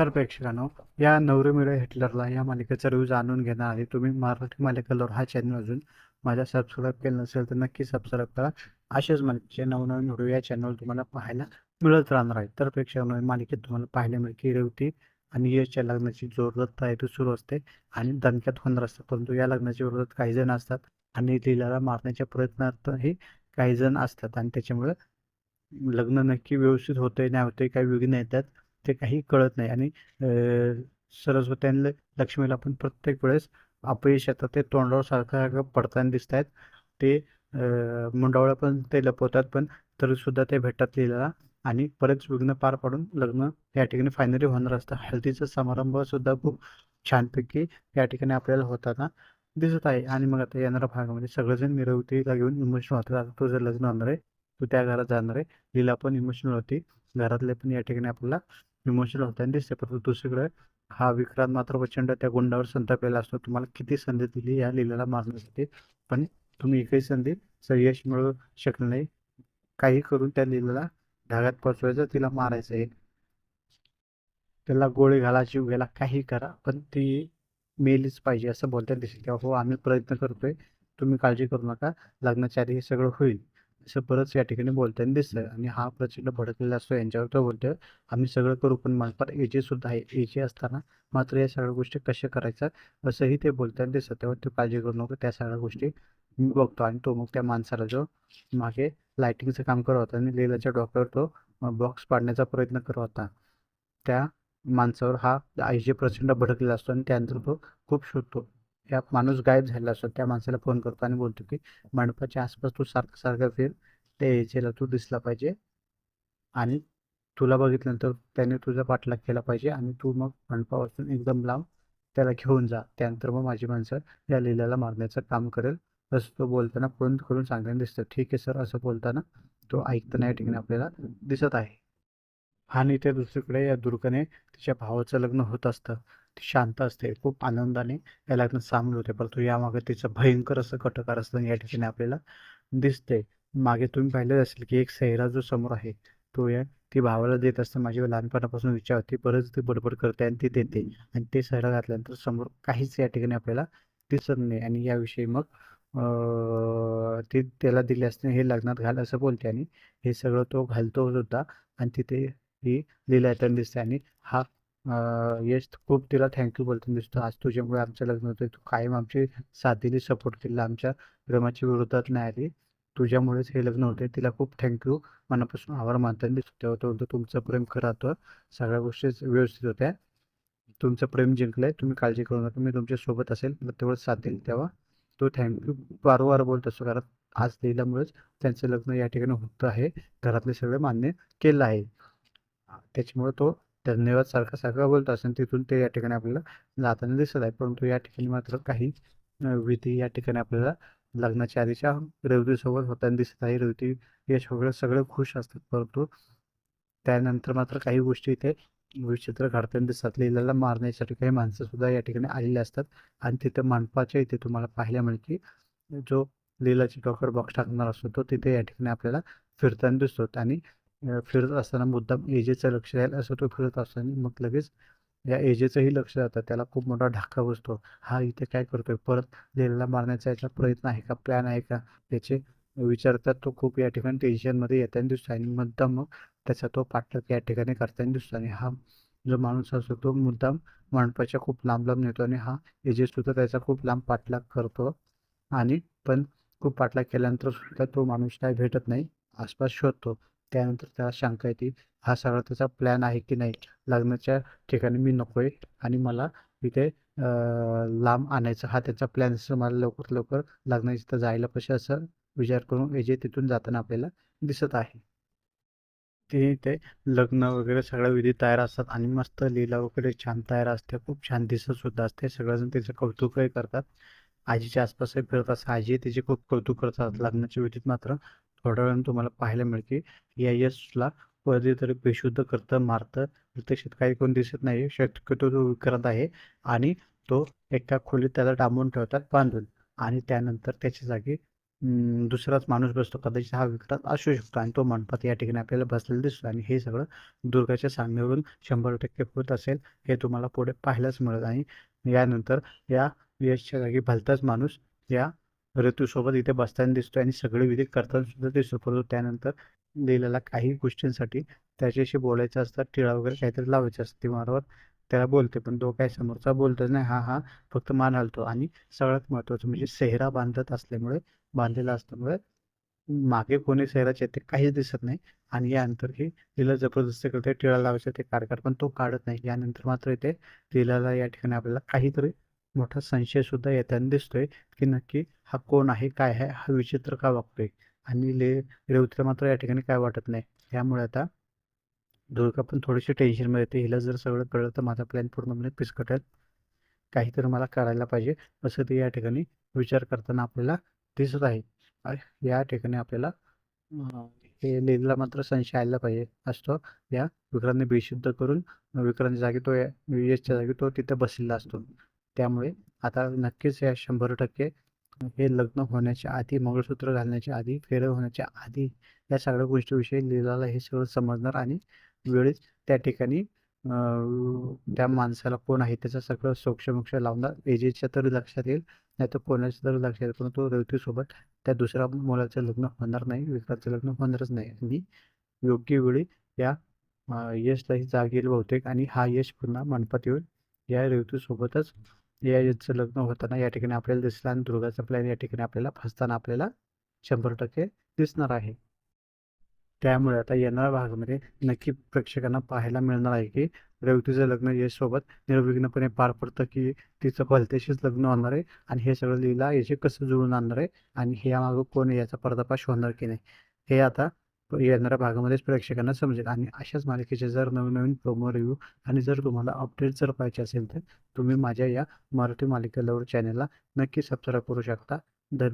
नमस्कार प्रेक्षकांनो या नवरे मिळे हिटलरला या मालिकेचा रिव्ह्यू जाणून घेणार आहे. तुम्ही मराठी मालिकेवर हा चॅनल अजून माझ्या सबस्क्राईब केलं नसेल तर नक्की सबस्क्राईब करा. असेच मालिकेचे नवनवीन व्हिडिओ या चॅनलवर तुम्हाला पाहायला मिळत राहणार आहे. तर प्रेक्षकांनो या मालिकेत तुम्हाला पाहायला मिळेल की रेवती आणि यशच्या लग्नाची जोरदार तयारी सुरू असते आणि दणक्यात होणार असतात परंतु या लग्नाच्या विरोधात काही जण असतात आणि लिलाला मारण्याच्या प्रयत्नार्थही काही जण असतात आणि त्याच्यामुळे लग्न नक्की व्यवस्थित होतंय नाही होतंय काही विघ्न येतात ते काही कळत नाही. आणि सरस्वती आणि लक्ष्मीला पण प्रत्येक वेळेस अपयश येतात ते तोंडावर सारखं सारखं पडताना दिसत आहेत ते अं, मुंडावळ्या पण ते लपवतात पण तरी सुद्धा ते भेटतात लिहिलेला आणि बरेच विघ्न पार पाडून लग्न या ठिकाणी फायनली होणार असतं. हळदीचा समारंभ सुद्धा खूप छानपैकी या ठिकाणी आपल्याला होताना दिसत आहे. आणि मग आता येणाऱ्या भागामध्ये सगळेजण मिरवतीला घेऊन इमोशनल होतात. आता तुझं लग्न होणार आहे. तू त्या घरात जाणार आहे. लीला पण इमोशनल होती. घरातले पण या ठिकाणी आपल्याला इमोशनल होताना दिसते परंतु दुसरीकडे हा विक्रांत मात्र प्रचंड त्या गुंडावर संतापलेला असतो. तुम्हाला किती संधी दिली या लिलाला मारण्यासाठी? पण तुम्ही एकही संधी यश मिळवू शकले नाही. काही करून त्या लिलाला धागात पोचवायचं तिला मारायचं आहे. त्याला गोळी घाला जीव घ्यायला काही करा पण ती मेलीच पाहिजे असं बोलताना दिसते. तेव्हा हो आम्ही प्रयत्न करतोय. तुम्ही काळजी करू नका. लग्नाच्या आधी हे सगळं होईल. असं बरंच या ठिकाणी बोलताना दिसतंय. आणि हा प्रचंड भडकलेला असतो. यांच्यावर तो बोलतोय. आम्ही सगळं करू पण मनपात एजे सुद्धा आहे. एजे असताना मात्र या सगळ्या गोष्टी कशा करायच्या असंही ते बोलताना दिसत. तेव्हा तू काळजी करू नको. त्या सगळ्या गोष्टी मी बघतो. आणि तो मग त्या माणसाला जो मागे लाइटिंगचं काम करत होता आणि लीलाच्या डोक्यावर तो बॉक्स पाडण्याचा प्रयत्न करत होता. त्या माणसावर हा आईजे प्रचंड भडकलेला असतो आणि त्यानंतर तो खूप शोधतो. या माणूस गायब झालेला असतो. त्या माणसाला फोन करतो आणि बोलतो की मंडपाच्या आसपास तू सारखं सारखं फिर. त्या एजेला तू दिसला पाहिजे आणि तुला बघितल्यानंतर त्याने तुझा पाठलाग केला पाहिजे आणि तू मग मंडपापासून एकदम लांब त्याला घेऊन जा. त्यानंतर मग माझी माणसं या लिलाला मारण्याचं काम करेल. असं तो बोलताना फोन करून सांगताना दिसतं. ठीक आहे सर असं बोलताना तो ऐकताना या ठिकाणी आपल्याला दिसत आहे. आणि इथे दुसरीकडे या दुर्गाने तिच्या भावाचं लग्न होत असतं. ती शांत असते खूप आनंदाने या लग्नात सामील होते परंतु यामागे तिचं भयंकर असं कटकार असतं या ठिकाणी आपल्याला दिसते. मागे तुम्ही पाहिलं असेल की एक सैरा जो समोर आहे तो या ती भावाला देत असतं. माझी लहानपणापासून इच्छा होती बरंच ती बडबड करते आणि ती देते. आणि ते सैरा घातल्यानंतर समोर काहीच या ठिकाणी आपल्याला दिसत नाही. आणि याविषयी मग ती त्याला दिली असते हे लग्नात घाल असं बोलते. आणि हे सगळं तो घालतो सुद्धा. आणि तिथे ही लीला येताना दिसते. आणि हा यश खूप तिला थँक्यू बोलताना दिसतो आज तुझ्यामुळे आमचं लग्न होतं तू कायम आमची साथ दिली सपोर्ट केला आमच्या प्रेमाच्या विरोधात नाही आली. तुझ्यामुळेच हे लग्न होते तिला खूप थँक्यू मनापासून आभार मानताना दिसतो तेव्हा तो तुमचं प्रेम खरं होतं सगळ्या गोष्टी व्यवस्थित होत्या. तुमचं प्रेम जिंकलंय. तुम्ही काळजी करू नका. मी तुमच्यासोबत असेल. मला तेवढं साथ देईल तेव्हा. तो थँक्यू वारंवार बोलत असतो. कारण आज लिहिल्यामुळेच त्यांचं लग्न या ठिकाणी होतं आहे. घरातले सगळे मान्य केलं आहे. त्याच्यामुळे तो धन्यवाद सारखा सारखा बोलत असेल आणि तिथून ते या ठिकाणी आपल्याला जाताना दिसत आहे. परंतु या ठिकाणी मात्र काही विधी या ठिकाणी आपल्याला लग्नाच्या आधीच्या रेवतीसोबत होताना दिसत आहे. रेवती यश सगळं सगळं खुश असतात. परंतु त्यानंतर मात्र काही गोष्टी इथे विचित्र घडताना दिसतात. लिहिलेला मारण्यासाठी काही माणसं सुद्धा या ठिकाणी आलेली असतात. आणि तिथे मंडपाच्या इथे तुम्हाला पाहायला मिळेल की जो लिलाची डॉक्टर बॉक्स टाकणार असतो तो तिथे या ठिकाणी आपल्याला फिरताना दिसतो. आणि फिरत असताना मुद्दाम एजेचं लक्ष राहील असं तो फिरत असताना मग लगेच या एजेचंही लक्ष जातं त्याला खूप मोठा धक्का बसतो. हा इथे काय करतोय? परत लिलाला मारण्याचा याचा प्रयत्न आहे का? प्लॅन आहे का? त्याचे विचारतात. तो खूप या ठिकाणी टेन्शनमध्ये येताना दिसतो आणि मुद्दाम मग त्याचा तो पाठलाग या ठिकाणी करताना दिसतो आणि हा जो माणूस असतो तो मुद्दाम मंडपाच्या खूप लांब लांब नेतो आणि हा एजे सुद्धा त्याचा खूप लांब पाठलाग करतो. आणि पण खूप पाठलाग केल्यानंतर सुद्धा तो माणूस काय भेटत नाही? आसपास शोधतो. त्यानंतर त्याला शंका येते हा सगळा त्याचा प्लॅन आहे की नाही? लग्नाच्या ठिकाणी मी नकोय आणि मला इथे लांब आणायचं हा त्याचा प्लॅन असं मला लवकर लवकर लग्नाच्या तिथं जायला पाहिजे असं विचार करून एजे तिथून जाताना आपल्याला दिसत आहे. ते ते लग्न वगैरे सगळ्या विधी तयार असतात आणि मस्त लीला वगैरे छान तयार असते खूप छान दिसत सुद्धा असते. सगळेजण त्याचं कौतुकही करतात. आजीच्या आसपासही फिरत असतात आजी त्याचे खूप कौतुक करतात लग्नाच्या विधीत मात्र. थोड्या वेळानं तुम्हाला पाहायला मिळते या यशला कधीतरी बेशुद्ध करतं मारतं. प्रत्यक्षात काही कोण दिसत नाही शक्यतो तो विक्रांत आहे आणि तो एका खोलीत त्याला डांबून ठेवतात बांधून आणि त्यानंतर त्याच्या जागी दुसराच माणूस बसतो. कदाचित हा विक्रांत असू शकतो आणि तो मंडपात या ठिकाणी आपल्याला बसलेला दिसतो आणि हे सगळं दुर्गाच्या सांगण्यावरून शंभर टक्के होत असेल हे तुम्हाला पुढे पाहायलाच मिळत आणि यानंतर या यशच्या जागी भलताच माणूस या ऋतूसोबत इथे बसताना दिसतो आणि सगळे विधी करताना सुद्धा दिसतो परंतु त्यानंतर लिहिलेला काही गोष्टींसाठी त्याच्याशी बोलायचं असतं टिळा वगैरे काहीतरी लावायचं असतं. ती मारावर त्याला बोलते पण तो काय समोरचा बोलतच नाही. हा हा फक्त मान हलतो. आणि सगळ्यात महत्त्वाचं म्हणजे सेहरा बांधत असल्यामुळे बांधलेला असल्यामुळे मागे कोणी सेहराचे ते काहीच दिसत नाही. आणि यानंतर ही तिला जबरदस्ती करते टिळा लावायचं ते काढ पण तो काढत नाही. यानंतर मात्र इथे लिलाला या ठिकाणी आपल्याला काहीतरी मोठा संशय सुद्धा येताना दिसतोय की नक्की हा कोण आहे काय आहे हा विचित्र का वागतोय? आणि ले रेवतीला मात्र या ठिकाणी काय वाटत नाही. यामुळे आता दुर्गा पण थोडीशी टेन्शनमध्ये येते हिला जर सगळं कळलं तर माझा प्लॅन पूर्णपणे पिसकटेल काहीतरी मला करायला पाहिजे असं ते या ठिकाणी विचार करताना आपल्याला दिसत आहे. या ठिकाणी आपल्याला हे लेला मात्र संशय आला पाहिजे असतो. या विक्रांतने बेशुद्ध करून विक्रांतच्या जागी तो या- यशच्या जागी तो तिथे बसलेला असतो. त्यामुळे आता नक्कीच या शंभर टक्के हे लग्न होण्याच्या आधी मंगळसूत्र घालण्याच्या आधी फेरं होण्याच्या आधी या सगळ्या गोष्टीविषयी लीलाला हे सगळं समजणार आणि वेळेस त्या ठिकाणी त्या माणसाला कोण आहे त्याचं सगळं सोक्षमोक्ष लावणार एजेच्या तरी लक्षात येईल नाही तर कोणाच्या तरी लक्षात येईल परंतु रेवतीसोबत त्या दुसऱ्या मुलाचं लग्न होणार नाही विक्रांतचं लग्न होणारच नाही आणि योग्य वेळी या यशलाही जाग येईल बहुतेक आणि हा यश पुन्हा मंडपात येऊन या ऋतूसोबतच या लग्न होताना या ठिकाणी आपल्याला दिसला आणि दुर्गाचा प्लॅन या ठिकाणी आपल्याला फसताना आपल्याला शंभर टक्के दिसणार आहे. त्यामुळे आता येणाऱ्या भागामध्ये नक्की प्रेक्षकांना पाहायला मिळणार आहे की रेवतीचं लग्न यशसोबत निर्विघ्नपणे पार पडतं की तिचं भलतेशीच लग्न होणार आहे आणि हे सगळं लिहिला याचे कसं जुळून आणणार आहे आणि हे यामागं कोण याचा पर्दाफाश होणार की नाही? हे आता येणाऱ्या भागामध्येच प्रेक्षकांना समजेल. आणि अशाच मालिकेचे जर नवीन नवीन प्रोमो रिव्ह्यू आणि जर तुम्हाला अपडेट जर पाहिजे असेल तर तुम्ही माझ्या या मराठी मालिका लवर चॅनलला नक्की सबस्क्राईब करू शकता. धन्यवाद.